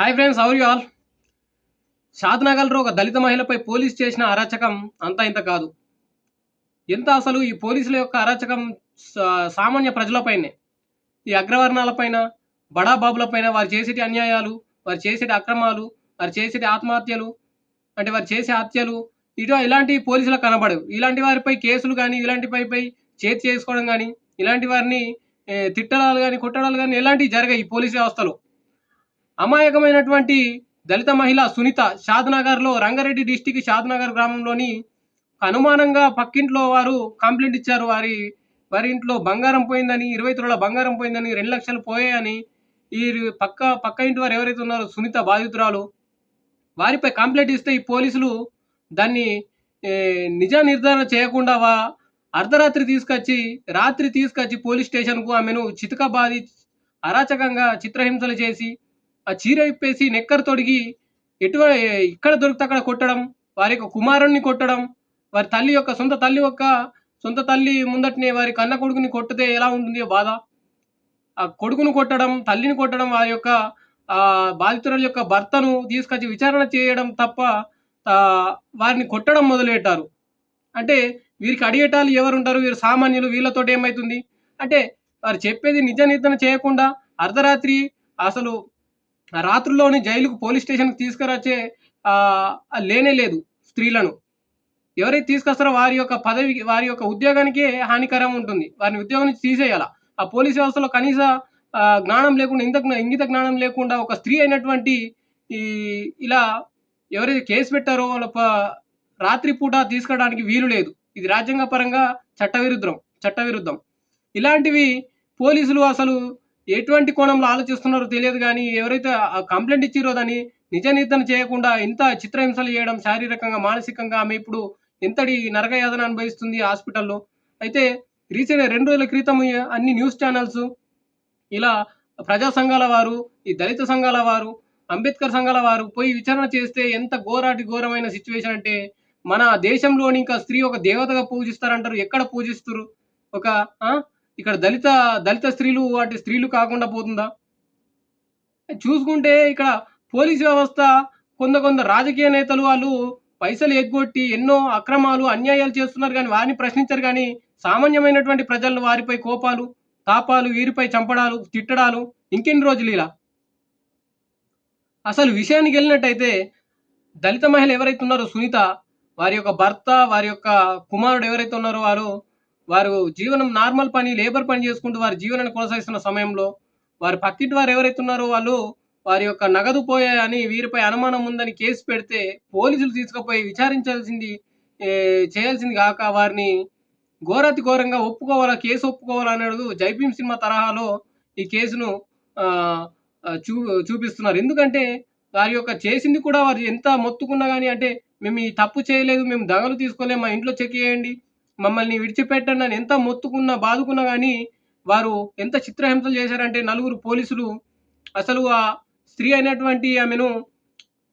Hi friends how are you all షాద్నగర్లో ఒక దళిత మహిళపై police చేసిన అరాచకం అంతా ఇంత కాదు. ఎంత అసలు ఈ పోలీసుల యొక్క అరాచకం సా- సామాన్య ప్రజలపైనే? ఈ అగ్రవర్ణాలపైన బడాబాబులపైన వారు చేసేటి అన్యాయాలు వారు చేసేటి అక్రమాలు వారు చేసేటి ఆత్మహత్యలు అంటే వారు చేసే హత్యలు ఇటు ఇలాంటి పోలీసులకు కనబడవు. ఇలాంటి వారిపై కేసులు కానీ ఇలాంటిపైపై చేతి చేసుకోవడం కానీ ఇలాంటి వారిని తిట్టడాలు కానీ కొట్టడాలు కానీ ఇలాంటివి జరగాయి ఈ పోలీస్ వ్యవస్థలో. అమాయకమైనటువంటి దళిత మహిళ సునీత షాద్నగర్లో రంగారెడ్డి డిస్టిక్ షాద్నగర్ గ్రామంలోని అనుమానంగా పక్కింట్లో వారు కంప్లైంట్ ఇచ్చారు. వారి వారి ఇంట్లో బంగారం పోయిందని ఇరవై తులాల బంగారం పోయిందని రెండు లక్షలు పోయాయని ఈ పక్క పక్క ఇంటి వారు ఎవరైతే ఉన్నారో సునీత బాధితురాలు వారిపై కంప్లైంట్ ఇస్తే ఈ పోలీసులు దాన్ని నిజ నిర్ధారణ చేయకుండా వా అర్ధరాత్రి తీసుకొచ్చి రాత్రి తీసుకొచ్చి పోలీస్ స్టేషన్కు ఆమెను చితకబాది అరాచకంగా చిత్రహింసలు చేసి ఆ చీర విప్పేసి నెక్కర్ తొడిగి ఎటు ఇక్కడ దొరికితే అక్కడ కొట్టడం వారి యొక్క కుమారుణ్ణి కొట్టడం వారి తల్లి యొక్క సొంత తల్లి యొక్క సొంత తల్లి ముందటనే వారి కన్న కొడుకుని కొట్టితే ఎలా ఉంటుంది బాధ? ఆ కొడుకును కొట్టడం తల్లిని కొట్టడం వారి యొక్క ఆ యొక్క భర్తను తీసుకొచ్చి విచారణ చేయడం తప్ప వారిని కొట్టడం మొదలుపెట్టారు. అంటే వీరికి అడిగేటాలు ఎవరుంటారు? వీరు సామాన్యులు వీళ్ళతో ఏమవుతుంది అంటే వారు చెప్పేది నిజ నిర్ధారణ చేయకుండా అర్ధరాత్రి అసలు రాత్రుల్లోని జైలుకు పోలీస్ స్టేషన్కి తీసుకురచ్చే లేనే లేదు స్త్రీలను. ఎవరైతే తీసుకొస్తారో వారి యొక్క పదవి వారి యొక్క ఉద్యోగానికి హానికరం ఉంటుంది. వారిని ఉద్యోగం నుంచి తీసేయాల. ఆ పోలీస్ వ్యవస్థలో కనీస జ్ఞానం లేకుండా ఇంత ఇంగిత జ్ఞానం లేకుండా ఒక స్త్రీ అయినటువంటి ఈ ఇలా ఎవరైతే కేసు పెట్టారో వాళ్ళ రాత్రిపూట తీసుకోవడానికి వీలు లేదు. ఇది రాజ్యాంగ పరంగా చట్టవిరుద్ధం చట్టవిరుద్ధం. ఇలాంటివి పోలీసులు అసలు ఎటువంటి కోణంలో ఆలోచిస్తున్నారో తెలియదు కానీ ఎవరైతే ఆ కంప్లైంట్ ఇచ్చిరో దాన్ని నిజ నిర్ధన చేయకుండా ఇంత చిత్రహింసలు చేయడం శారీరకంగా మానసికంగా ఆమె ఇప్పుడు ఎంతటి నరకయాతన అనుభవిస్తుంది హాస్పిటల్లో. అయితే రీసెంట్ రెండు రోజుల క్రితం అన్ని న్యూస్ ఛానల్స్ ఇలా ప్రజా సంఘాల వారు ఈ దళిత సంఘాల వారు అంబేద్కర్ సంఘాల వారు పోయి విచారణ చేస్తే ఎంత ఘోరాటి ఘోరమైన సిచ్యువేషన్ అంటే మన దేశంలోని ఇంకా స్త్రీ ఒక దేవతగా పూజిస్తారంటారు. ఎక్కడ పూజిస్తారు ఒక ఇక్కడ దళిత దళిత స్త్రీలు వాటి స్త్రీలు కాకుండా పోతుందా? చూసుకుంటే ఇక్కడ పోలీస్ వ్యవస్థ కొంత కొంత రాజకీయ నేతలు వాళ్ళు పైసలు ఎగ్గొట్టి ఎన్నో అక్రమాలు అన్యాయాలు చేస్తున్నారు కానీ వారిని ప్రశ్నించరు కానీ సామాన్యమైనటువంటి ప్రజలు వారిపై కోపాలు తాపాలు వీరిపై చంపడాలు తిట్టడాలు ఇంకెన్ని రోజులు ఇలా? అసలు విషయానికి వెళ్ళినట్టయితే దళిత మహిళ ఎవరైతే ఉన్నారో సునీత వారి యొక్క భర్త వారి యొక్క కుమారుడు ఎవరైతే ఉన్నారో వారు వారు జీవనం నార్మల్ పని లేబర్ పని చేసుకుంటూ వారి జీవనాన్ని కొనసాగిస్తున్న సమయంలో వారి పక్కింటి వారు ఎవరైతే ఉన్నారో వాళ్ళు వారి యొక్క నగదు పోయాయని వీరిపై అనుమానం ఉందని కేసు పెడితే పోలీసులు తీసుకుపోయి విచారించాల్సింది చేయాల్సింది కాక వారిని ఘోరాతి ఘోరంగా ఒప్పుకోవాలా కేసు ఒప్పుకోవాలా అనేది జైభీం సినిమా తరహాలో ఈ కేసును చూ చూపిస్తున్నారు. ఎందుకంటే వారి యొక్క చేసింది కూడా వారు ఎంత మొత్తుకున్నా కానీ అంటే మేము ఈ తప్పు చేయలేదు మేము దగలు తీసుకోలేము మా ఇంట్లో చెక్ చేయండి మమ్మల్ని విడిచిపెట్టండి అని ఎంత మొత్తుకున్నా బాదుకున్నా కానీ వారు ఎంత చిత్రహింసలు చేశారంటే నలుగురు పోలీసులు అసలు ఆ స్త్రీ అయినటువంటి ఆమెను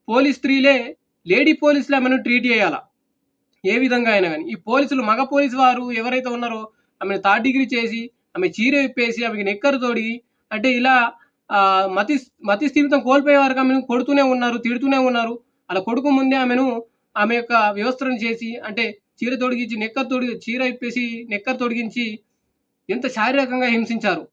పోలీస్ స్త్రీలే లేడీ పోలీసులు ఆమెను ట్రీట్ చేయాల? ఏ విధంగా అయినా కానీ ఈ పోలీసులు మగ పోలీసు వారు ఎవరైతే ఉన్నారో ఆమెను థర్డ్ డిగ్రీ చేసి ఆమె చీర విప్పేసి ఆమెకి నెక్కరు తోడిగి అంటే ఇలా మతి మతి స్థిమితం కోల్పోయే వరకు ఆమెను కొడుతూనే ఉన్నారు తిడుతూనే ఉన్నారు. అలా కొడుకు ముందే ఆమెను ఆమె యొక్క వ్యవస్థను చేసి అంటే చీర తొడిగించి నెక్కర్ తొడిగి చీర ఇప్పేసి నెక్కర్ తొడిగించి ఎంత శారీరకంగా హింసించారు?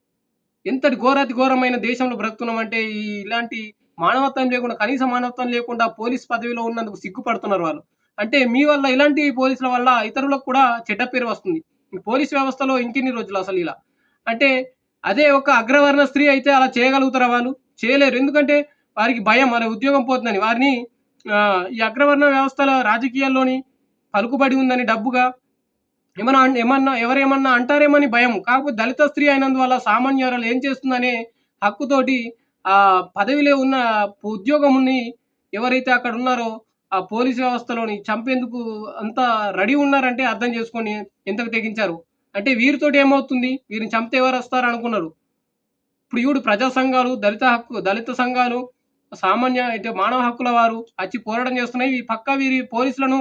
ఎంతటి ఘోరాతి ఘోరమైన దేశంలో బ్రతుకున్నామంటే ఈ ఇలాంటి మానవత్వం లేకుండా కనీస మానవత్వం లేకుండా పోలీస్ పదవిలో ఉన్నందుకు సిగ్గుపడుతున్నారు వాళ్ళు. అంటే మీ వల్ల ఇలాంటి పోలీసుల వల్ల ఇతరులకు కూడా చెడ్డ పేరు వస్తుంది. పోలీస్ వ్యవస్థలో ఇంకెన్ని రోజులు అసలు ఇలా? అంటే అదే ఒక అగ్రవర్ణ స్త్రీ అయితే అలా చేయగలుగుతారా వాళ్ళు? చేయలేరు. ఎందుకంటే వారికి భయం వారి ఉద్యోగం పోతుందని. వారిని ఈ అగ్రవర్ణ వ్యవస్థల రాజకీయాల్లోని పలుకుబడి ఉందని డబ్బుగా? ఏమన్నా ఏమన్నా ఎవరేమన్నా అంటారేమని భయం కాకపోతే దళిత స్త్రీ అయినందువల్ల సామాన్యురాలు ఏం చేస్తుందనే హక్కుతోటి ఆ పదవిలో ఉన్న ఉద్యోగముని ఎవరైతే అక్కడ ఉన్నారో ఆ పోలీస్ వ్యవస్థలోని చంపేందుకు అంత రెడీ ఉన్నారంటే అర్థం చేసుకొని ఎంతకు తెగించారు? అంటే వీరితోటి ఏమవుతుంది? వీరిని చంపితే ఎవరు వస్తారు అనుకున్నారు? ఇప్పుడు ఈవిడు ప్రజా సంఘాలు దళిత హక్కు దళిత సంఘాలు సామాన్య అయితే మానవ హక్కుల వారు వచ్చి పోరాటం చేస్తున్నాయి. ఈ పక్క వీరి పోలీసులను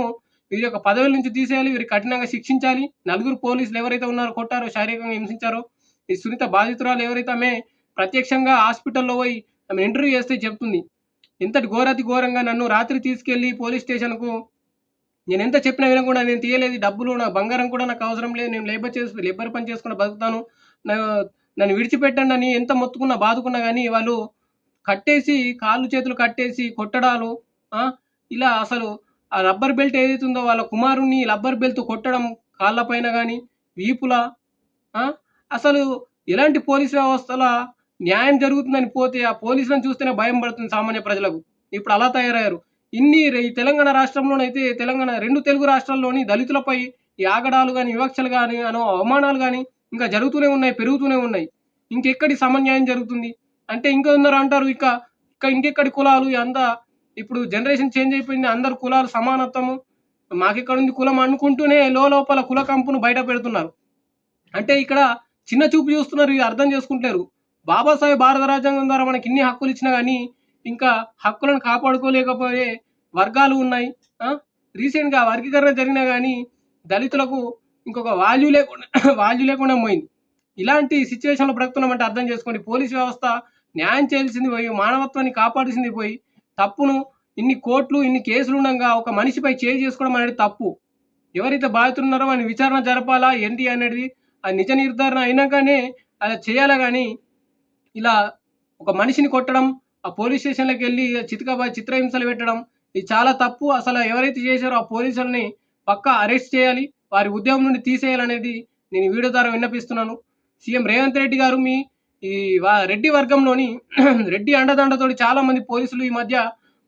వీరి యొక్క పదవుల నుంచి తీసేయాలి వీరి కఠినంగా శిక్షించాలి. నలుగురు పోలీసులు ఎవరైతే ఉన్నారో కొట్టారో శారీరకంగా హింసించారో ఈ సునీత బాధితురాలు ఎవరైతే ఆమె ప్రత్యక్షంగా హాస్పిటల్లో పోయి ఆమె ఇంటర్వ్యూ చేస్తే చెప్తుంది. ఇంతటి ఘోరాతి ఘోరంగా నన్ను రాత్రి తీసుకెళ్ళి పోలీస్ స్టేషన్కు నేను ఎంత చెప్పినా వినకుండా నేను తీయలేదు. డబ్బులు నా బంగారం కూడా నాకు అవసరం లేదు. నేను లేబర్ చేసి లేబర్ పని చేసుకుని బతుకుతాను. నన్ను విడిచిపెట్టండి అని ఎంత మొత్తుకున్నా బాదుకున్నా కానీ వాళ్ళు కట్టేసి కాళ్ళు చేతులు కట్టేసి కొట్టడాలు ఇలా అసలు ఆ రబ్బర్ బెల్ట్ ఏదైతే ఉందో వాళ్ళ కుమారుణ్ణి రబ్బర్ బెల్ట్ కొట్టడం కాళ్ళపైన కానీ వీపుల? అసలు ఎలాంటి పోలీస్ వ్యవస్థల న్యాయం జరుగుతుందని పోతే ఆ పోలీసులను చూస్తేనే భయం పడుతుంది సామాన్య ప్రజలకు. ఇప్పుడు అలా తయారయ్యారు. ఇన్ని ఈ తెలంగాణ రాష్ట్రంలోనైతే తెలంగాణ రెండు తెలుగు రాష్ట్రాల్లోని దళితులపై ఈ ఆగడాలు కానీ వివక్షలు కానీ అనో అవమానాలు కానీ ఇంకా జరుగుతూనే ఉన్నాయి పెరుగుతూనే ఉన్నాయి. ఇంకెక్కడి సమన్యాయం జరుగుతుంది? అంటే ఇంకా ఉన్నారు అంటారు ఇక ఇంకా ఇంకెక్కడి కులాలు అంతా ఇప్పుడు జనరేషన్ చేంజ్ అయిపోయింది అందరు కులాలు సమానత్వము. మాకెక్కడుంది కులం అనుకుంటూనే లోపల కుల కంపును బయట పెడుతున్నారు. అంటే ఇక్కడ చిన్న చూపు చూస్తున్నారు ఇది అర్థం చేసుకుంటారు బాబాసాహెబ్ భారత రాజ్యాంగం ద్వారా మనకి ఇన్ని హక్కులు ఇచ్చినా కానీ ఇంకా హక్కులను కాపాడుకోలేకపోయే వర్గాలు ఉన్నాయి. రీసెంట్గా వర్గీకరణ జరిగినా కానీ దళితులకు ఇంకొక వాల్యూ లేకుండా వాల్యూ లేకుండా పోయింది. ఇలాంటి సిచ్యువేషన్లో బ్రతుకున్నామంటే అర్థం చేసుకోండి. పోలీస్ వ్యవస్థ న్యాయం చేయాల్సింది పోయి మానవత్వాన్ని కాపాడాల్సింది పోయి తప్పును ఇన్ని కోట్లు ఇన్ని కేసులు ఉండగా ఒక మనిషిపై చేయి చేసుకోవడం అనేది తప్పు. ఎవరైతే బాధితున్నారో అని వాడిని విచారణ జరపాలా ఏంటి అనేది ఆ నిజ నిర్ధారణ అయినాకనే అలా చేయాలా కానీ ఇలా ఒక మనిషిని కొట్టడం ఆ పోలీస్ స్టేషన్లకు వెళ్ళి చితకబా చిత్రహింసలు పెట్టడం ఇది చాలా తప్పు. అసలు ఎవరైతే చేశారో ఆ పోలీసులని పక్కా అరెస్ట్ చేయాలి వారి ఉద్యోగం నుండి తీసేయాలనేది నేను వీడియో ద్వారా విన్నపిస్తున్నాను. సీఎం రేవంత్ రెడ్డి గారు మీ ఈ రెడ్డి వర్గంలోని రెడ్డి అండదండతోటి చాలా మంది పోలీసులు ఈ మధ్య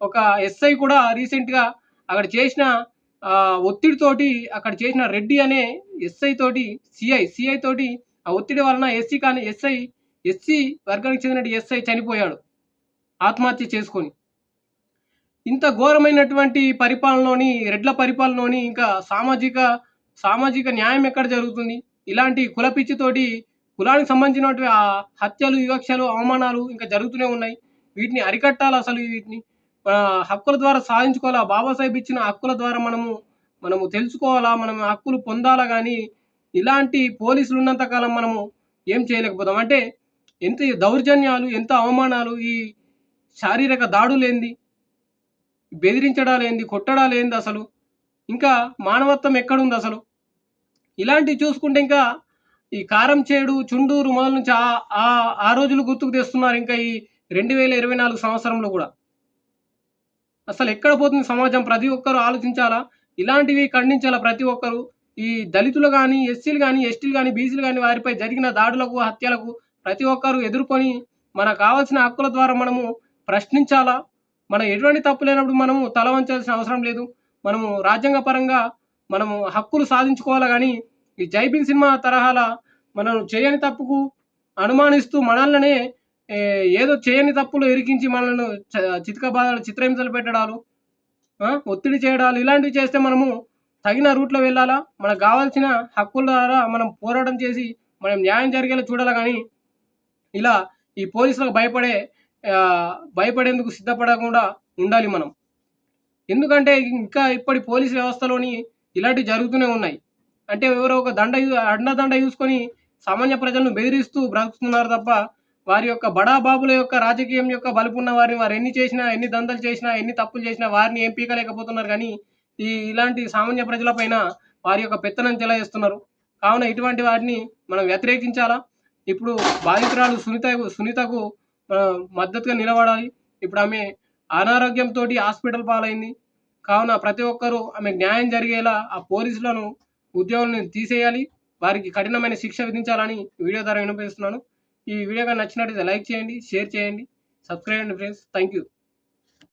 ఒక ఎస్ఐ కూడా రీసెంట్గా అక్కడ చేసిన ఒత్తిడితోటి అక్కడ చేసిన రెడ్డి అనే ఎస్ఐ తోటి సిఐ సిఐ తోటి ఆ ఒత్తిడి వలన ఎస్సీ కానీ ఎస్ఐ ఎస్సీ వర్గానికి చెందిన ఎస్ఐ చనిపోయాడు ఆత్మహత్య చేసుకొని. ఇంత ఘోరమైనటువంటి పరిపాలనలోని రెడ్ల పరిపాలనలోని ఇంకా సామాజిక సామాజిక న్యాయం ఎక్కడ జరుగుతుంది? ఇలాంటి కుల పిచ్చితోటి కులానికి సంబంధించినటువంటి ఆ హత్యలు వివక్షలు అవమానాలు ఇంకా జరుగుతూనే ఉన్నాయి. వీటిని అరికట్టాలి అసలు వీటిని. హక్కుల ద్వారా సాధించుకోవాలా? బాబాసాహెబ్ ఇచ్చిన హక్కుల ద్వారా మనము మనము తెలుసుకోవాలా? మనం హక్కులు పొందాలా కానీ ఇలాంటి పోలీసులు ఉన్నంత కాలం మనము ఏం చేయలేకపోతాం. అంటే ఎంత దౌర్జన్యాలు ఎంత అవమానాలు ఈ శారీరక దాడులేంది బెదిరించడా బెదిరించడాలు కొట్టడా కొట్టడాలు అసలు. ఇంకా మానవత్వం ఎక్కడుంది అసలు? ఇలాంటివి చూసుకుంటే ఇంకా ఈ కారం చేడు చుండూరు మొదల నుంచి ఆ ఆ- ఆ రోజులు గుర్తుకు తెస్తున్నారు ఇంకా ఈ రెండు వేల ఇరవై నాలుగు సంవత్సరంలో కూడా. అసలు ఎక్కడ పోతుంది సమాజం? ప్రతి ఒక్కరు ఆలోచించాలా? ఇలాంటివి ఖండించాలా ప్రతి ఒక్కరు? ఈ దళితులు కానీ ఎస్సీలు కానీ ఎస్టీలు కానీ బీసీలు కానీ వారిపై జరిగిన దాడులకు హత్యలకు ప్రతి ఒక్కరు ఎదుర్కొని మనకు కావాల్సిన హక్కుల ద్వారా మనము ప్రశ్నించాలా? మనం ఎటువంటి తప్పు లేనప్పుడు మనము తల వంచాల్సిన అవసరం లేదు. మనము రాజ్యాంగ పరంగా మనము హక్కులు సాధించుకోవాలా కానీ ఈ జైబిన్ సినిమా తరహాల మనం చేయని తప్పుకు అనుమానిస్తూ మనల్నే ఏదో చేయని తప్పులు ఇరికించి మనల్ని చితకబాదాలు చిత్రహింసలు పెట్టడాలు ఒత్తిడి చేయడాలు ఇలాంటివి చేస్తే మనము తగిన రూట్లో వెళ్ళాలా? మనకు కావాల్సిన హక్కుల ద్వారా మనం పోరాటం చేసి మనం న్యాయం జరిగేలా చూడాలి? కానీ ఇలా ఈ పోలీసులకు భయపడే భయపడేందుకు సిద్ధపడకుండా ఉండాలి మనం. ఎందుకంటే ఇంకా ఇప్పటి పోలీస్ వ్యవస్థలోని ఇలాంటివి జరుగుతూనే ఉన్నాయి. అంటే ఎవరో ఒక దండ అండదండ చూసుకొని సామాన్య ప్రజలను బెదిరిస్తూ బ్రతుకుతున్నారు తప్ప వారి యొక్క బడా బాబుల యొక్క రాజకీయం యొక్క బలుపున్న వారిని వారు ఎన్ని చేసినా ఎన్ని దందలు చేసినా ఎన్ని తప్పులు చేసినా వారిని ఏం పీకలేకపోతున్నారు. కానీ ఈ ఇలాంటి సామాన్య ప్రజలపైన వారి యొక్క పెత్తనం తెలియజేస్తున్నారు కావున ఇటువంటి వాటిని మనం వ్యతిరేకించాలా? ఇప్పుడు బాధితురాలు సునీత సునీతకు మద్దతుగా నిలబడాలి. ఇప్పుడు ఆమె అనారోగ్యంతో హాస్పిటల్ పాలైంది. కావున ప్రతి ఒక్కరూ ఆమె న్యాయం జరిగేలా ఆ పోలీసులను ఉద్యోగులను తీసేయాలి వారికి కఠినమైన శిక్ష విధించాలని వీడియో ద్వారా వినిపిస్తున్నాను ఈ వీడియో కానీ నచ్చినట్లయితే లైక్ చేయండి షేర్ చేయండి సబ్స్క్రైబ్ అండి ఫ్రెండ్స్. Thank you